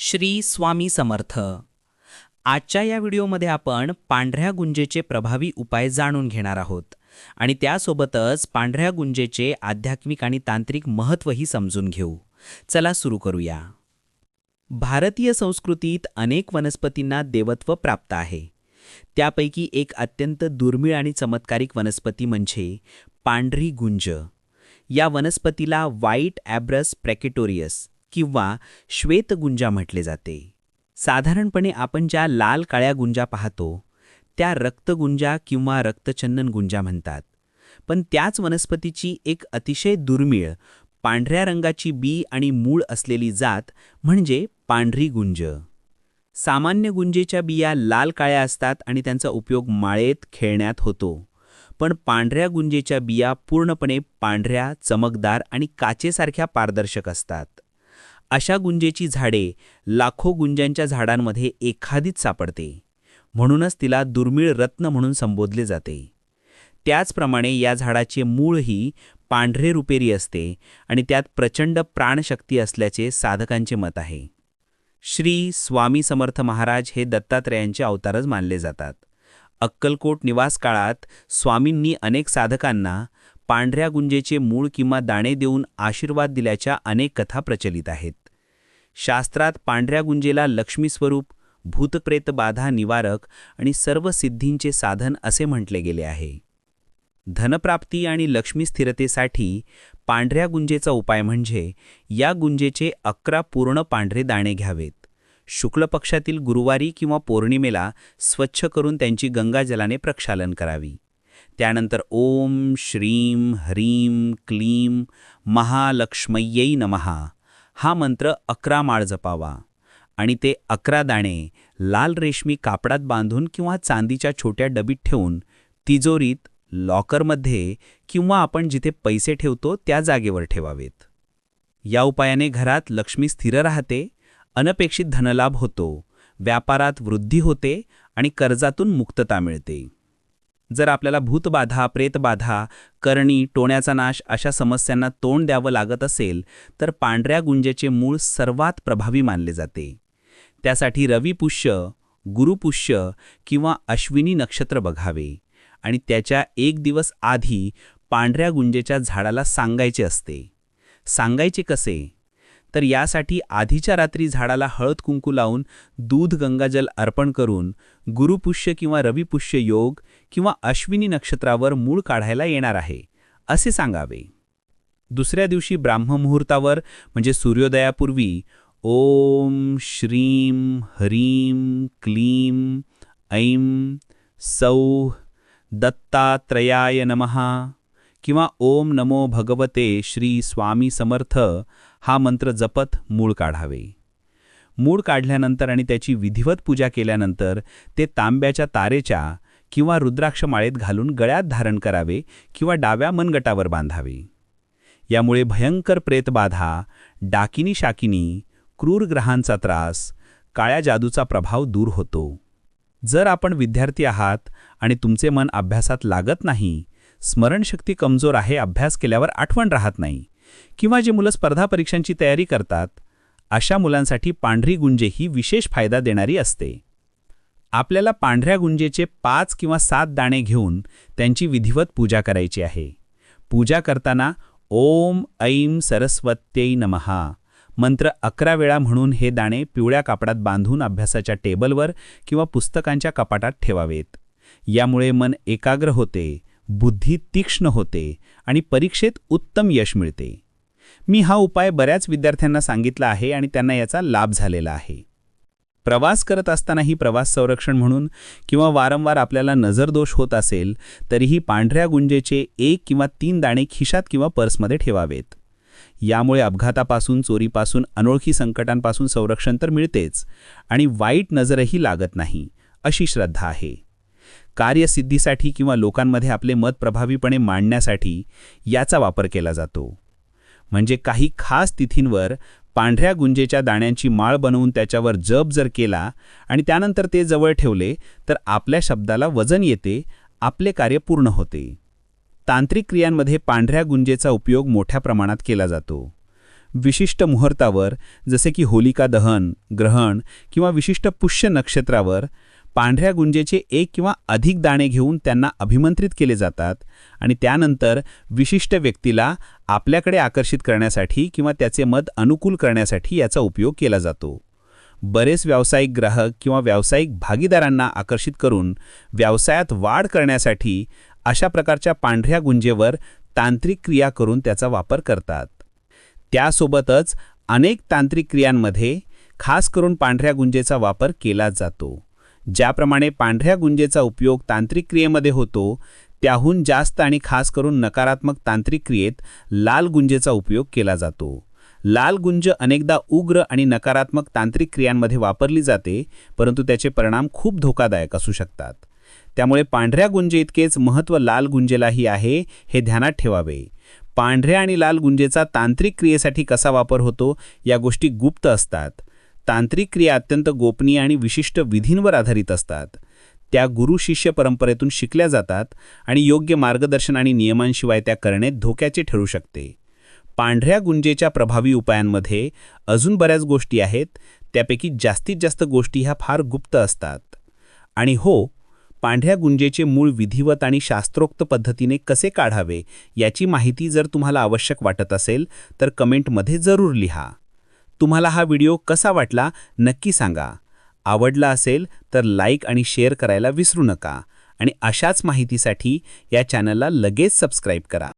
श्री स्वामी समर्थ. आजच्या या व्हिडिओमध्ये आपण पांढऱ्या गुंजेचे प्रभावी उपाय जाणून घेणार आहोत. आणि त्यासोबतच पांढऱ्या गुंजेचे आध्यात्मिक आणि तांत्रिक महत्त्वही समजून घेऊ. चला सुरू करूया. भारतीय संस्कृतीत अनेक वनस्पतींना देवत्व प्राप्त आहे. त्यापैकी एक अत्यंत दुर्मिळ आणि चमत्कारिक वनस्पती म्हणजे पांढरी गुंज. या वनस्पतीला व्हाईट ॲब्रस प्रॅकेटोरियस किंवा श्वेतगुंजा म्हटले जाते. साधारणपणे आपण ज्या लाल काळ्या गुंजा पाहतो त्या रक्तगुंजा किंवा रक्तचंदन गुंजा म्हणतात. पण त्याच वनस्पतीची एक अतिशय दुर्मिळ पांढऱ्या रंगाची बी आणि मूळ असलेली जात म्हणजे पांढरी गुंज. सामान्य गुंजेच्या बिया लाल काळ्या असतात आणि त्यांचा उपयोग माळेत खेळण्यात होतो. पण पांढऱ्या गुंजेच्या बिया पूर्णपणे पांढऱ्या चमकदार आणि काचेसारख्या पारदर्शक असतात. अशा गुंजेची झाडे लाखो गुंजांच्या झाडांमध्ये एखादीच सापडते. म्हणूनच तिला दुर्मिळ रत्न म्हणून संबोधले जाते. त्याचप्रमाणे या झाडाचे मूळही पांढरे रुपेरी असते आणि त्यात प्रचंड प्राणशक्ती असल्याचे साधकांचे मत आहे. श्री स्वामी समर्थ महाराज हे दत्तात्रयांचे अवतारच मानले जातात. अक्कलकोट निवास काळात स्वामींनी अनेक साधकांना पांढऱ्या गुंजेचे मूळ किंवा दाणे देऊन आशीर्वाद दिल्याच्या अनेक कथा प्रचलित आहेत. शास्त्रात पांढऱ्या गुंजेला लक्ष्मीस्वरूप भूतप्रेत बाधा निवारक आणि सर्व सिद्धींचे साधन असे म्हटले गेले आहे. धनप्राप्ती आणि लक्ष्मी स्थिरतेसाठी पांढऱ्या गुंजेचा उपाय म्हणजे या गुंजेचे अकरा पूर्ण पांढरे दाणे घ्यावेत. शुक्ल पक्षातील गुरुवारी किंवा पौर्णिमेला स्वच्छ करून त्यांची गंगाजलाने प्रक्षालन करावी. त्यानंतर ओम श्रीम ह्रीम क्लीम महालक्ष्मय्यै नमहा हा मंत्र अकरा माळ जपावा. आणि ते अकरा दाणे लाल रेशमी कापडात बांधून किंवा चांदीच्या छोट्या डबीत ठेवून तिजोरीत लॉकरमध्ये किंवा आपण जिथे पैसे ठेवतो त्या जागेवर ठेवावेत. या उपायाने घरात लक्ष्मी स्थिर राहते अनपेक्षित धनलाभ होतो व्यापारात वृद्धी होते आणि कर्जातून मुक्तता मिळते. जर आपल्याला भूतबाधा प्रेतबाधा करणी टोण्याचा नाश अशा समस्यांना तोंड द्यावं लागत असेल तर पांढऱ्या गुंजेचे मूळ सर्वात प्रभावी मानले जाते. त्यासाठी रविपुष्य गुरुपुष्य किंवा अश्विनी नक्षत्र बघावे आणि त्याच्या एक दिवस आधी पांढऱ्या गुंजेच्या झाडाला सांगायचे असते. सांगायचे कसे? तर यासाठी आधीच्या रात्री झाडाला हळद कुंकू लावून दूध गंगाजल अर्पण करून गुरुपुष्य किंवा रविपुष्य योग किंवा अश्विनी नक्षत्रावर मूळ काढायला येणार आहे असे सांगावे. दुसऱ्या दिवशी ब्राह्ममुहूर्तावर म्हणजे सूर्योदयापूर्वी ओम श्रीम ह्रीम क्लीम ऐं सौ दत्तात्रयाय नमहा किंवा ओम नमो भगवते श्री स्वामी समर्थ हा मंत्र जपत मूळ काढावे. मूळ काढल्यानंतर आणि त्याची विधिवत पूजा केल्यानंतर ते तांब्याच्या तारेच्या किंवा रुद्राक्ष माळेत घालून गळ्यात धारण करावे किंवा डाव्या मनगटावर बांधावे. यामुळे भयंकर प्रेतबाधा डाकिनी शाकिनी क्रूर ग्रहांचा त्रास काळ्या जादूचा प्रभाव दूर होतो. जर आपण विद्यार्थी आहात आणि तुमचे मन अभ्यासात लागत नाही स्मरणशक्ती कमजोर आहे अभ्यास केल्यावर आठवण राहत नाही. किंवा जे मुलं स्पर्धा परीक्षांची तयारी करतात अशा मुलांसाठी पांढरी गुंजे ही विशेष फायदा देणारी असते. आपल्याला पांढऱ्या गुंजेचे पाच किंवा सात दाणे घेऊन त्यांची विधिवत पूजा करायची आहे. पूजा करताना ओम ऐं सरस्वत्यै नमहा मंत्र अकरा वेळा म्हणून हे दाणे पिवळ्या कापडात बांधून अभ्यासाच्या टेबलवर किंवा पुस्तकांच्या कपाटात ठेवावेत. यामुळे मन एकाग्र होते बुद्धी तीक्ष्ण होते आणि परीक्षेत उत्तम यश मिळते. मी हा उपाय बऱ्याच विद्यार्थ्यांना सांगितला आहे आणि त्यांना याचा लाभ झालेला आहे. प्रवास करत असतानाही प्रवास संरक्षण म्हणून किंवा वारंवार आपल्याला नजरदोष होत असेल तरीही पांढऱ्या गुंजेचे एक किंवा तीन दाणे खिशात किंवा पर्समध्ये ठेवावेत. यामुळे अपघातापासून चोरीपासून अनोळखी संकटांपासून संरक्षण तर मिळतेच आणि वाईट नजरही लागत नाही अशी श्रद्धा आहे. कार्यसिद्धीसाठी किंवा लोकांमध्ये आपले मत प्रभावीपणे मांडण्यासाठी याचा वापर केला जातो. म्हणजे काही खास तिथींवर पांढऱ्या गुंजेच्या दाण्यांची माळ बनवून त्याच्यावर जप जर केला आणि त्यानंतर ते जवळ ठेवले तर आपल्या शब्दाला वजन येते आपले कार्य पूर्ण होते. तांत्रिक क्रियांमध्ये पांढऱ्या गुंजेचा उपयोग मोठ्या प्रमाणात केला जातो. विशिष्ट मुहूर्तावर जसे की होलिका दहन ग्रहण किंवा विशिष्ट पुष्य नक्षत्रावर पांढऱ्या गुंजेचे एक किंवा अधिक दाणे घेऊन त्यांना अभिमंत्रित केले जातात आणि त्यानंतर विशिष्ट व्यक्तीला आपल्याकडे आकर्षित करण्यासाठी किंवा त्याचे मत अनुकूल करण्यासाठी याचा उपयोग केला जातो. बरेच व्यावसायिक ग्राहक किंवा व्यावसायिक भागीदारांना आकर्षित करून व्यवसायात वाढ करण्यासाठी अशा प्रकारच्या पांढऱ्या गुंजेवर तांत्रिक क्रिया करून त्याचा वापर करतात. त्यासोबतच अनेक तांत्रिक क्रियांमध्ये खास करून पांढऱ्या गुंजेचा वापर केला जातो. ज्याप्रमाणे पांढऱ्या गुंजेचा उपयोग तांत्रिक क्रियेमध्ये होतो त्याहून जास्त आणि खास करून नकारात्मक तांत्रिक क्रियेत लाल गुंजेचा उपयोग केला जातो. लाल गुंज अनेकदा उग्र आणि नकारात्मक तांत्रिक क्रियांमध्ये वापरली जाते परंतु त्याचे परिणाम खूप धोकादायक असू शकतात. त्यामुळे पांढऱ्या गुंजे इतकेच महत्त्व लाल गुंजेलाही आहे हे ध्यानात ठेवावे. पांढऱ्या आणि लाल गुंजेचा तांत्रिक क्रियेसाठी कसा वापर होतो या गोष्टी गुप्त असतात. तांत्रिक क्रिया अत्यंत गोपनीय आणि विशिष्ट विधींवर आधारित असतात. त्या गुरु शिष्य परंपरेतून शिकल्या जातात आणि योग्य मार्गदर्शन आणि नियमांशिवाय त्या करणे धोक्याचे ठरू शकते. पांढऱ्या गुंजेच्या प्रभावी उपायांमध्ये अजून बऱ्याच गोष्टी आहेत त्यापैकी जास्तीत जास्त गोष्टी ह्या फार गुप्त असतात. आणि हो पांढऱ्या गुंजेचे मूळ विधिवत आणि शास्त्रोक्त पद्धतीने कसे काढावे याची माहिती जर तुम्हाला आवश्यक वाटत असेल तर कमेंटमध्ये जरूर लिहा. तुम्हाला हा व्हिडिओ कसा वाटला नक्की सांगा. आवडला असेल तर लाईक आणि शेअर करायला विसरू नका. आणि अशाच माहितीसाठी या चॅनलला लगेच सबस्क्राईब करा.